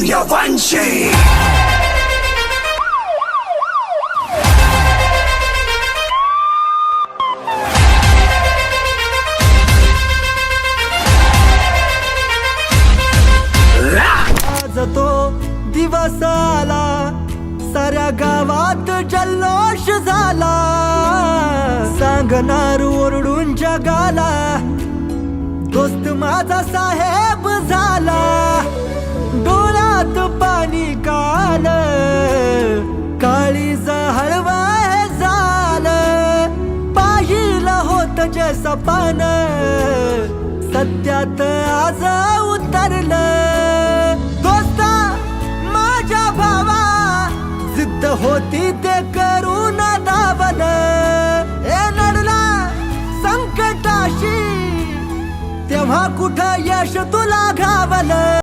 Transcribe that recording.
सूर्यवंशी आज तो दिवस आला साऱ्या गावात जल्लोष झाला. सांगणार ओरडून जगाला दोस्त माझा साहेब पाहिलं जे सपान सत्यात आज उतरलं. दोस्ता माझ्या भावा सिद्ध होती ते करून दावल ए नडला संकटाशी तेव्हा कुठं यश तुला घावलं